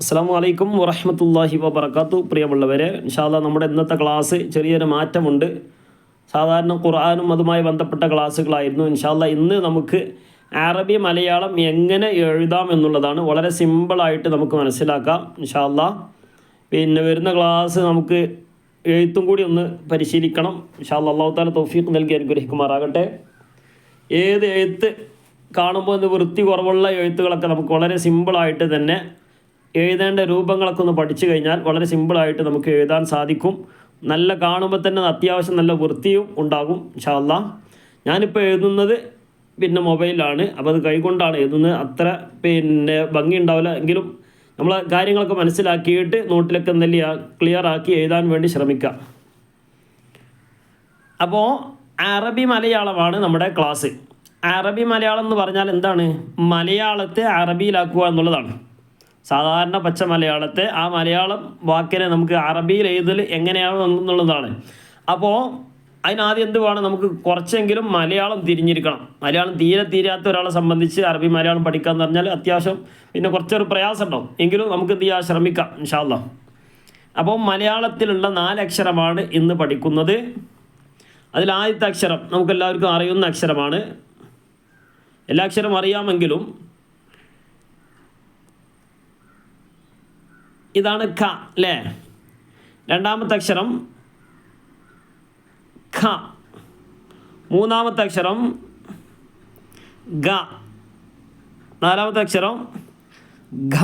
അസ്സാം വലൈക്കും വറഹമത്തല്ലാഹി വബർക്കാത്തു പ്രിയമുള്ളവരെ ഇൻഷാല്ല നമ്മുടെ ഇന്നത്തെ ക്ലാസ് ചെറിയൊരു മാറ്റമുണ്ട്. സാധാരണ ഖുർആാനും അതുമായി ബന്ധപ്പെട്ട ക്ലാസ്സുകളായിരുന്നു. ഇൻഷാല്ല ഇന്ന് നമുക്ക് അറബി മലയാളം എങ്ങനെ എഴുതാം എന്നുള്ളതാണ് വളരെ സിമ്പിളായിട്ട് നമുക്ക് മനസ്സിലാക്കാം ഇൻഷാല്ല പിന്നെ വരുന്ന ക്ലാസ് നമുക്ക് എഴുത്തും കൂടി ഒന്ന് പരിശീലിക്കണം. ഇൻഷാല്ല അള്ളാഹു താല തൗഫീഖ് നൽകി അനുഗ്രഹിക്കുമാറാകട്ടെ. ഏത് എഴുത്ത് കാണുമ്പോൾ വൃത്തി കുറവുള്ള എഴുത്തുകളൊക്കെ നമുക്ക് വളരെ സിമ്പിളായിട്ട് തന്നെ എഴുതേണ്ട രൂപങ്ങളൊക്കെ ഒന്ന് പഠിച്ചു കഴിഞ്ഞാൽ വളരെ സിമ്പിളായിട്ട് നമുക്ക് എഴുതാൻ സാധിക്കും. നല്ല കാണുമ്പോൾ തന്നെ അത്യാവശ്യം നല്ല വൃത്തിയും ഉണ്ടാകും ഇൻഷാല്ല ഞാനിപ്പോൾ എഴുതുന്നത് പിന്നെ മൊബൈലാണ്. അപ്പോൾ അത് കൈകൊണ്ടാണ് എഴുതുന്നത്. അത്ര പിന്നെ ഭംഗി ഉണ്ടാവില്ല. എങ്കിലും നമ്മൾ കാര്യങ്ങളൊക്കെ മനസ്സിലാക്കിയിട്ട് നോട്ടിലൊക്കെ എന്തെല്ലാം ക്ലിയർ ആക്കി എഴുതാൻ വേണ്ടി ശ്രമിക്കുക. അപ്പോൾ അറബി മലയാളമാണ് നമ്മുടെ ക്ലാസ്. അറബി മലയാളം എന്ന് പറഞ്ഞാൽ എന്താണ്? മലയാളത്തെ അറബിയിലാക്കുക എന്നുള്ളതാണ്. സാധാരണ പച്ച മലയാളത്തെ ആ മലയാളം വാക്കിനെ നമുക്ക് അറബിയിൽ എഴുതൽ എങ്ങനെയാണ് എന്നുള്ളതാണ്. അപ്പോൾ അതിനാദ്യം എന്ത് വേണം? നമുക്ക് കുറച്ചെങ്കിലും മലയാളം തിരിഞ്ഞിരിക്കണം. മലയാളം തീരെ തീരാത്ത ഒരാളെ സംബന്ധിച്ച് അറബി മലയാളം പഠിക്കുക എന്ന് പറഞ്ഞാൽ അത്യാവശ്യം പിന്നെ കുറച്ചൊരു പ്രയാസം ഉണ്ടാവും. എങ്കിലും നമുക്ക് എന്ത് ചെയ്യാം? ശ്രമിക്കാം ഇൻഷാല്ല അപ്പോൾ മലയാളത്തിലുള്ള നാലക്ഷരമാണ് ഇന്ന് പഠിക്കുന്നത്. അതിൽ ആദ്യത്തെ അക്ഷരം നമുക്കെല്ലാവർക്കും അറിയുന്ന അക്ഷരമാണ്. എല്ലാ അക്ഷരം അറിയാമെങ്കിലും ഇതാണ് ഖ അല്ലേ രണ്ടാമത്തെ അക്ഷരം ഖ. മൂന്നാമത്തെ അക്ഷരം ഗ. നാലാമത്തെ അക്ഷരം ഘ.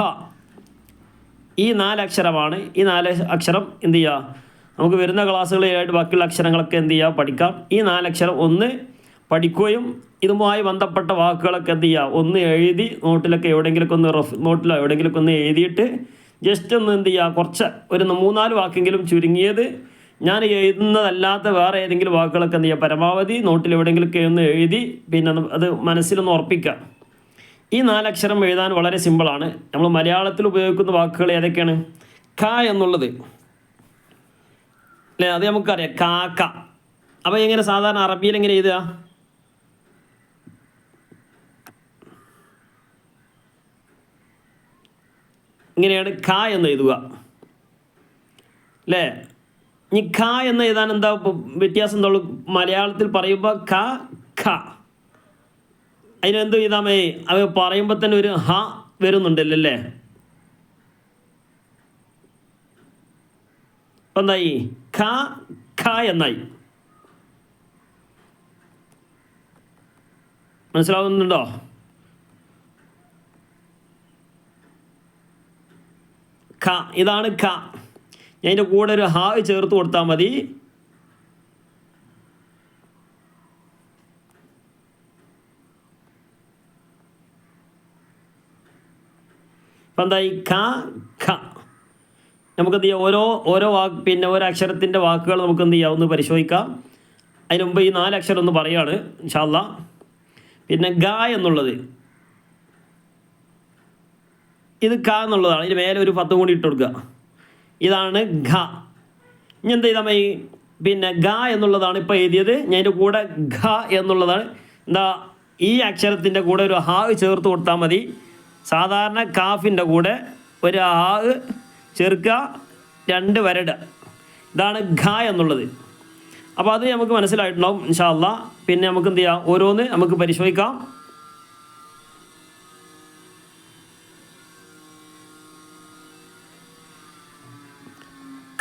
ഈ നാല് അക്ഷരമാണ് ഈ നാല് അക്ഷരം എന്ത് ചെയ്യുക നമുക്ക് വരുന്ന ക്ലാസ്സുകളിലായിട്ട് ബാക്കിയുള്ള അക്ഷരങ്ങളൊക്കെ എന്ത് ചെയ്യുക പഠിക്കാം. ഈ നാലക്ഷരം ഒന്ന് പഠിക്കുകയും ഇതുമായി ബന്ധപ്പെട്ട വാക്കുകളൊക്കെ എന്ത് ചെയ്യുക ഒന്ന് എഴുതി നോട്ടിലൊക്കെ എവിടെയെങ്കിലുമൊക്കെ ഒന്ന് റഫ് നോട്ടിലോ എവിടെയെങ്കിലുമൊക്കെ ഒന്ന് എഴുതിയിട്ട് ജസ്റ്റ് ഒന്ന് എന്ത് ചെയ്യുക കുറച്ച് ഒരു മൂന്നാൽ വാക്കെങ്കിലും ചുരുങ്ങിയത് ഞാൻ എഴുതുന്നതല്ലാത്ത വേറെ ഏതെങ്കിലും വാക്കുകളൊക്കെ എന്ത് ചെയ്യുക പരമാവധി നോട്ടിൽ എവിടെയെങ്കിലുമൊക്കെ ഒന്ന് എഴുതി പിന്നെ അത് മനസ്സിലൊന്ന് ഉറപ്പിക്കുക. ഈ നാലക്ഷരം എഴുതാൻ വളരെ സിമ്പിളാണ് നമ്മൾ മലയാളത്തിൽ ഉപയോഗിക്കുന്ന വാക്കുകൾ ഏതൊക്കെയാണ്? ക എന്നുള്ളത്. അല്ലേ അത് നമുക്കറിയാം. കാക്ക അപ്പോൾ എങ്ങനെ സാധാരണ അറബിയിൽ എങ്ങനെ എഴുതുക? ഇങ്ങനെയാണ് ഖ എന്ന് എഴുതുക. അല്ലേ ഇനി ഖ എന്ന് എഴുതാൻ എന്താ വ്യത്യാസം എന്തുള്ളൂ മലയാളത്തിൽ പറയുമ്പോൾ ഖ ഖ. അതിനെന്ത് ചെയ്താമേ അവ പറയുമ്പോൾ തന്നെ ഒരു ഹ വരുന്നുണ്ടല്ലോ അല്ലേ എന്തായി? ഖ ഖ എന്നായി. മനസ്സിലാവുന്നുണ്ടോ? ഖ. ഇതാണ് ഖ. ഞാൻ അതിന്റെ കൂടെ ഒരു ഹാവ് ചേർത്ത് കൊടുത്താൽ മതി. ഇപ്പം എന്തായി? ഖ ഖ. നമുക്ക് എന്ത് ചെയ്യാം? ഓരോ ഓരോ വാക്ക് പിന്നെ ഓരോ അക്ഷരത്തിന്റെ വാക്കുകൾ നമുക്ക് എന്ത് ചെയ്യാം? ഒന്ന് പരിശോധിക്കാം. അതിന് മുമ്പ് ഈ നാല് അക്ഷരം ഒന്ന് പറയുകയാണ് ഇൻഷാല്ല പിന്നെ ഗ എന്നുള്ളത്. ഇത് ഖ എന്നുള്ളതാണ്. ഇതിന് മേലെ ഒരു പത്തും കൂടി ഇട്ട് കൊടുക്കുക. ഇതാണ് ഘ ഇനി എന്ത് ചെയ്താൽ മതി? പിന്നെ ഗ എന്നുള്ളതാണ് ഇപ്പോൾ എഴുതിയത്. ഞാൻ ഇതിന്റെ കൂടെ ഘ എന്നുള്ളതാണ്. എന്താ? ഈ അക്ഷരത്തിന്റെ കൂടെ ഒരു ഹാവ് ചേർത്ത് കൊടുത്താൽ മതി. സാധാരണ കാഫിന്റെ കൂടെ ഒരു ഹാവ് ചേർക്കുക. രണ്ട് വരട് ഇതാണ് ഘ എന്നുള്ളത്. അപ്പോൾ അത് നമുക്ക് മനസ്സിലായിട്ടുണ്ടാവും ഇൻഷാല്ല പിന്നെ നമുക്ക് എന്ത് ചെയ്യാം? ഓരോന്ന് നമുക്ക് പരിശോധിക്കാം.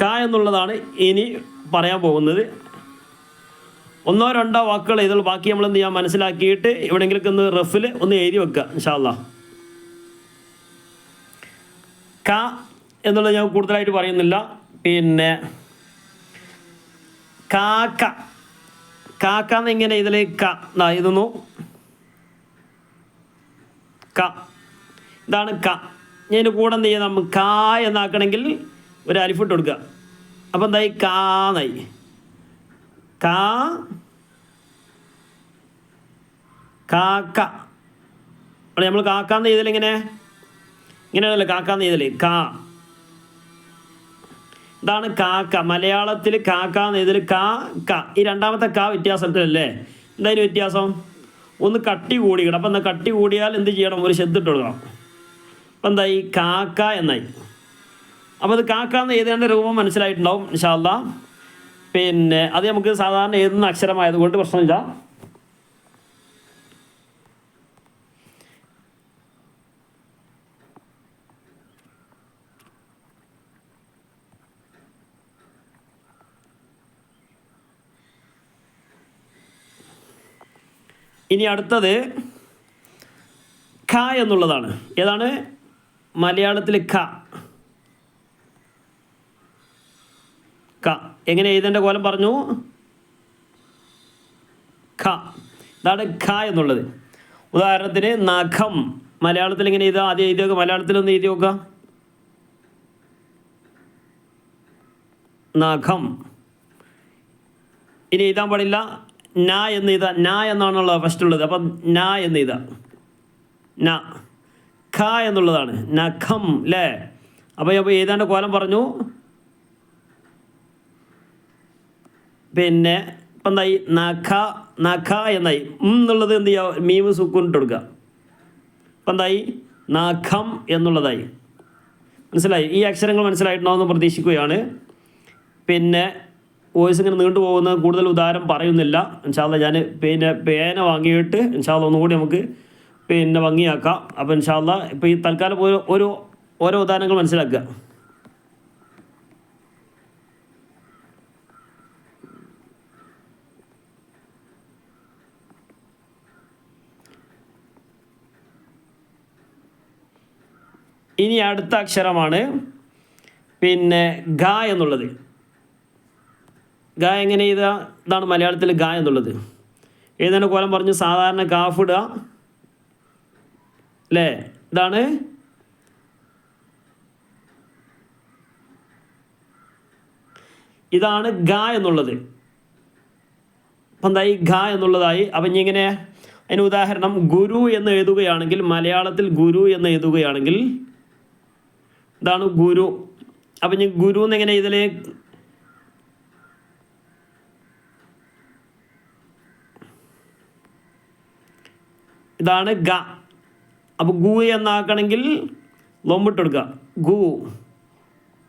ക എന്നുള്ളതാണ് ഇനി പറയാൻ പോകുന്നത്. ഒന്നോ രണ്ടോ വാക്കുകൾ ഇതിൽ ബാക്കി നമ്മൾ എന്ത് മനസ്സിലാക്കിയിട്ട് എവിടെയെങ്കിലും ഒന്ന് റഫിൽ ഒന്ന് എഴുതി വെക്കുക ഇൻഷാല്ല ക എന്നുള്ളത് ഞാൻ കൂടുതലായിട്ട് പറയുന്നില്ല. പിന്നെ കാക്ക. കാക്ക എന്നിങ്ങനെ ഇതിൽ ക. ക. ഇതാണ് ക. ഞാൻ കൂടെ എന്ത് ചെയ്യാം? നമുക്ക് കാ എന്നാക്കണമെങ്കിൽ ഒരു അലിഫിട്ട് കൊടുക്കുക. അപ്പോൾ എന്തായി? കാന്നായി കാ കാക്ക. അവിടെ നമ്മൾ കാക്കാന്ന് ചെയ്തല്ലേ ഇങ്ങനെ ഇങ്ങനെയാണല്ലോ കാക്കാന്ന് ചെയ്തല്ലേ കാ. ഇതാണ് കാക്ക. മലയാളത്തിൽ കാക്കാന്ന് ചെയ്തത് കാ ക. ഈ രണ്ടാമത്തെ കാ വ്യത്യാസത്തിലല്ലേ എന്തായാലും വ്യത്യാസം? ഒന്ന് കട്ടി കൂടിക്കണം. അപ്പം എന്നാൽ കട്ടി കൂടിയാൽ എന്ത് ചെയ്യണം? ഒരു ശബ്ദം ഇട്ട് കൊടുക്കണം. അപ്പം എന്തായി? കാക്ക എന്നായി. അപ്പോൾ അത് കാക്കാന്ന് ഏതാണ്ട് രൂപം മനസ്സിലായിട്ടുണ്ടാവും ഇൻഷാല്ല പിന്നെ അത് നമുക്ക് സാധാരണ എഴുതുന്ന അക്ഷരമായതുകൊണ്ട് പ്രശ്നമില്ല. ഇനി അടുത്തത് ഖ എന്നുള്ളതാണ്. ഏതാണ്? മലയാളത്തിൽ ഖ. ക. എങ്ങനെ എഴുതേണ്ട കോലം പറഞ്ഞു? ഖ. ഇതാണ് ഖ എന്നുള്ളത്. ഉദാഹരണത്തിന് നഖം മലയാളത്തിൽ എങ്ങനെ എഴുതുക? ആദ്യം എഴുതി നോക്കുക മലയാളത്തിൽ ഒന്ന് എഴുതി നോക്കുക നഖം. ഇനി എഴുതാൻ പാടില്ല. ന എന്ന് എഴുതാ ന എന്നാണുള്ളത് ഫസ്റ്റ് ഉള്ളത്. അപ്പം ന എന്ന് എഴുതാ ന. ഖ എന്നുള്ളതാണ്. നഖം അല്ലേ അപ്പോൾ അപ്പോൾ എഴുതാണ്ട് കോലം പറഞ്ഞു. പിന്നെ ഇപ്പം എന്തായി? നഖ നഖ എന്നായി. എന്നുള്ളത് എന്ത് ചെയ്യുക മീമ് സുക്കൂനിട്ട് കൊടുക്കുക ഇപ്പം എന്തായി? നഖം എന്നുള്ളതായി. മനസ്സിലായി? ഈ അക്ഷരങ്ങൾ മനസ്സിലായിട്ടുണ്ടാവുമെന്ന് പ്രതീക്ഷിക്കുകയാണ്. പിന്നെ വോയിസ് ഇങ്ങനെ നീണ്ടു പോകുന്ന കൂടുതൽ ഉദാഹരണം പറയുന്നില്ല. ഇൻഷാല്ല ഞാൻ പിന്നെ പേന വാങ്ങിയിട്ട് ഇൻഷാല്ല ഒന്നുകൂടി നമുക്ക് പിന്നെ ഭംഗിയാക്കാം. അപ്പോൾ ഇൻഷാല്ല ഇപ്പോൾ ഈ തൽക്കാലം ഓരോ ഓരോ ഉദാഹരണങ്ങൾ മനസ്സിലാക്കുക. ഇനി അടുത്ത അക്ഷരമാണ് പിന്നെ ഗ എന്നുള്ളത്. ഗ എങ്ങനെ ചെയ്താ ഇതാണ് മലയാളത്തിൽ ഗ എന്നുള്ളത്. എഴുതാൻ കോലം പറഞ്ഞു സാധാരണ കാഫിടുക അല്ലേ ഇതാണ് ഇതാണ് ഗ എന്നുള്ളത്. അപ്പം എന്തായി ഗ എന്നുള്ളതായി. അപ്പം ഇനി ഇങ്ങനെ അതിന് ഉദാഹരണം ഗുരു എന്ന് എഴുതുകയാണെങ്കിൽ മലയാളത്തിൽ ഗുരു എന്ന് എഴുതുകയാണെങ്കിൽ ഇതാണ് ഗുരു. അപ്പം ഞാൻ ഗുരു എന്നെങ്ങനെ ഇതിൽ ഇതാണ് ഗ. അപ്പോൾ ഗു എന്നാക്കണമെങ്കിൽ ലൊമ്പിട്ട് കൊടുക്കുക ഗു.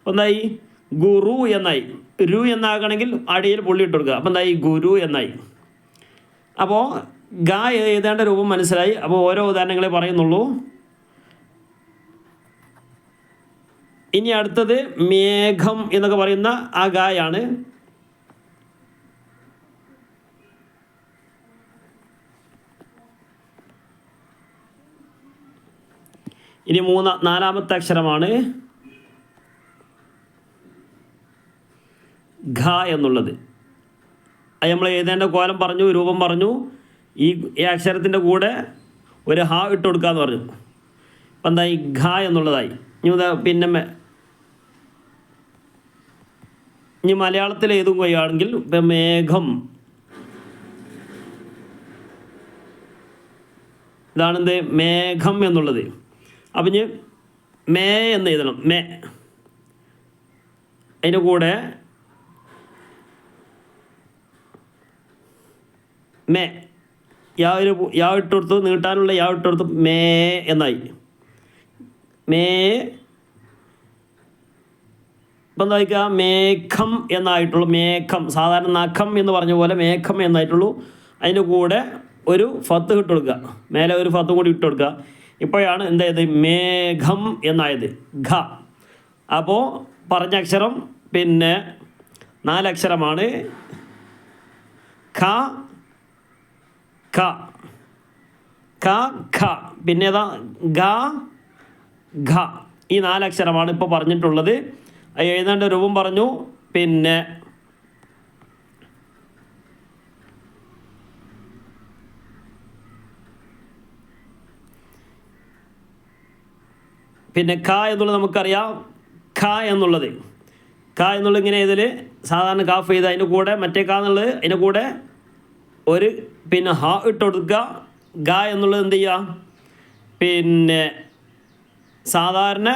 ഒന്നായി ഗുരു എന്നായി. രു എന്നാക്കണമെങ്കിൽ അടിയിൽ പുള്ളിയിട്ട് കൊടുക്കുക അപ്പം എന്തായി? ഗുരു എന്നായി. അപ്പോൾ ഗ എഴുതേണ്ട രൂപം മനസ്സിലായി. അപ്പോൾ ഓരോ ഉദാഹരണങ്ങളെ പറയുന്നുള്ളൂ. ഇനി അടുത്തത് മേഘം എന്നൊക്കെ പറയുന്ന ആ ഗായാണ്. ഇനി മൂന്ന നാലാമത്തെ അക്ഷരമാണ് ഘ എന്നുള്ളത്. അത് നമ്മൾ എഴുതേണ്ട കോലം പറഞ്ഞു രൂപം പറഞ്ഞു. ഈ ഈ അക്ഷരത്തിന്റെ കൂടെ ഒരു ഹ ഇട്ട് കൊടുക്കാന്ന് പറഞ്ഞു. അപ്പം എന്തായി? ഘ എന്നുള്ളതായി. ഇനി പിന്നെ മെ- ഇനി മലയാളത്തിൽ എഴുതുകയാണെങ്കിൽ ഇപ്പം മേഘം ഇതാണ് ഇതാണെന്ത്? മേഘം എന്നുള്ളത്. അപ്പം ഇനി മേ എന്ന് എഴുതണം. മേ. അതിന്റെ കൂടെ മേ. യാ ഒരു യാ നീട്ടാനുള്ള യാ മേ എന്നായി. മേ ഇപ്പം എന്താ വയ്ക്കുക? മേഘം എന്നായിട്ടുള്ളൂ. മേഘം സാധാരണ നഖം എന്ന് പറഞ്ഞ പോലെ മേഘം എന്നായിട്ടുള്ളൂ. അതിന്റെ കൂടെ ഒരു ഫത്ത് ഇട്ട് കൊടുക്കുക. മേലെ ഒരു ഫത്തും കൂടി ഇട്ട് കൊടുക്കുക. ഇപ്പോഴാണ് എന്തായത് മേഘം എന്നായത്. ഘ. അപ്പോൾ പറഞ്ഞ അക്ഷരം പിന്നെ നാലക്ഷരമാണ്. ഖ ഖ. ഖ ഖ. പിന്നെ ഏതാ? ഖ. ഘ ഈ നാലക്ഷരമാണ് ഇപ്പോൾ പറഞ്ഞിട്ടുള്ളത്. എഴുതേണ്ട രൂപം പറഞ്ഞു. പിന്നെ പിന്നെ ഖ എന്നുള്ളത് നമുക്കറിയാം. ഖ എന്നുള്ളത്. ഖ എന്നുള്ളത് ഇങ്ങനെ ഇതിൽ സാധാരണ കാഫ് ചെയ്ത് അതിന്റെ കൂടെ മറ്റേ കാ എന്നുള്ളത് അതിന്റെ കൂടെ ഒരു പിന്നെ ഹ ഇട്ട് കൊടുക്കുക. ഗ എന്നുള്ളത് എന്ത് ചെയ്യുക? പിന്നെ സാധാരണ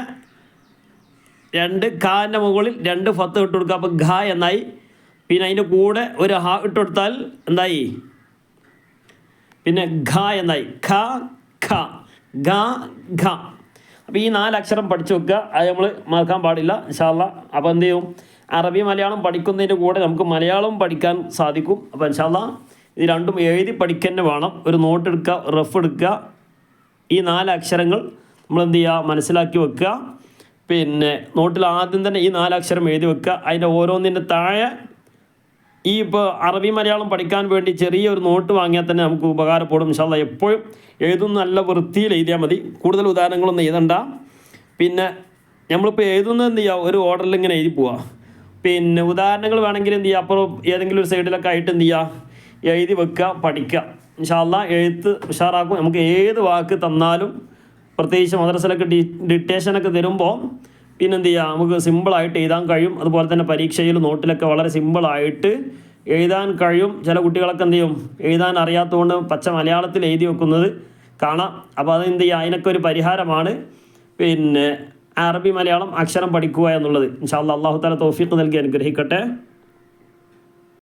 രണ്ട് ഖാന്റെ മുകളിൽ രണ്ട് ഫത്ത് ഇട്ട് കൊടുക്കുക. അപ്പോൾ ഖ എന്നായി. പിന്നെ അതിന്റെ കൂടെ ഒരു ഹ ഇട്ട് കൊടുത്താൽ എന്തായി? പിന്നെ ഖ എന്നായി. ഖ ഖ ഖ ഖ അപ്പോൾ ഈ നാല് അക്ഷരം പഠിച്ചു വെക്കുക. അത് നമ്മൾ മറക്കാൻ പാടില്ല ഇൻഷാല്ല അപ്പോൾ എന്ത് ചെയ്യും? അറബി മലയാളം പഠിക്കുന്നതിന്റെ കൂടെ നമുക്ക് മലയാളം പഠിക്കാൻ സാധിക്കും. അപ്പോൾ ഇൻഷാല്ല ഇത് രണ്ടും എഴുതി പഠിക്കുക വേണം. ഒരു നോട്ട് എടുക്കുക റഫ് എടുക്കുക. ഈ നാല് അക്ഷരങ്ങൾ നമ്മൾ എന്ത് ചെയ്യുക? മനസ്സിലാക്കി വെക്കുക. പിന്നെ നോട്ടിൽ ആദ്യം തന്നെ ഈ നാലക്ഷരം എഴുതി വെക്കുക. അതിന്റെ ഓരോന്നിന്റെ താഴെ ഈ ഇപ്പോൾ അറബി മലയാളം പഠിക്കാൻ വേണ്ടി ചെറിയൊരു നോട്ട് വാങ്ങിയാൽ തന്നെ നമുക്ക് ഉപകാരപ്പെടും. ഇൻഷാല്ല എപ്പോഴും എഴുതുന്ന നല്ല വൃത്തിയിൽ എഴുതിയാൽ മതി. കൂടുതൽ ഉദാഹരണങ്ങളൊന്നും എഴുതണ്ട. പിന്നെ നമ്മളിപ്പോൾ എഴുതുന്നത് എന്ത് ചെയ്യുക? ഒരു ഓർഡറിൽ ഇങ്ങനെ എഴുതി പോവുക. പിന്നെ ഉദാഹരണങ്ങൾ വേണമെങ്കിൽ എന്ത് ചെയ്യുക? അപ്പുറം ഏതെങ്കിലും ഒരു സൈഡിലൊക്കെ ആയിട്ട് എന്ത് ചെയ്യുക? എഴുതി വെക്കുക പഠിക്കുക. ഇൻഷാല്ല എഴുത്ത് ഉഷാറാക്കും. നമുക്ക് ഏത് വാക്ക് തന്നാലും പ്രത്യേകിച്ച് മദ്രസയിലൊക്കെ ഡി ഡിക്റ്റേഷനൊക്കെ തരുമ്പോൾ പിന്നെന്ത് ചെയ്യുക നമുക്ക് സിമ്പിളായിട്ട് എഴുതാൻ കഴിയും. അതുപോലെ തന്നെ പരീക്ഷയിൽ നോട്ടിലൊക്കെ വളരെ സിമ്പിളായിട്ട് എഴുതാൻ കഴിയും. ചില കുട്ടികളൊക്കെ എന്ത് ചെയ്യും എഴുതാൻ അറിയാത്തതുകൊണ്ട് പച്ച മലയാളത്തിൽ എഴുതി വെക്കുന്നത് കാണാം. അപ്പോൾ അത് എന്ത് ചെയ്യുക അതിനൊക്കെ ഒരു പരിഹാരമാണ്. പിന്നെ അറബി മലയാളം അക്ഷരം പഠിക്കുക എന്നുള്ളത്. ഇൻഷാ അല്ലാ അള്ളാഹു താല തോഫീക്ക് നൽകി അനുഗ്രഹിക്കട്ടെ.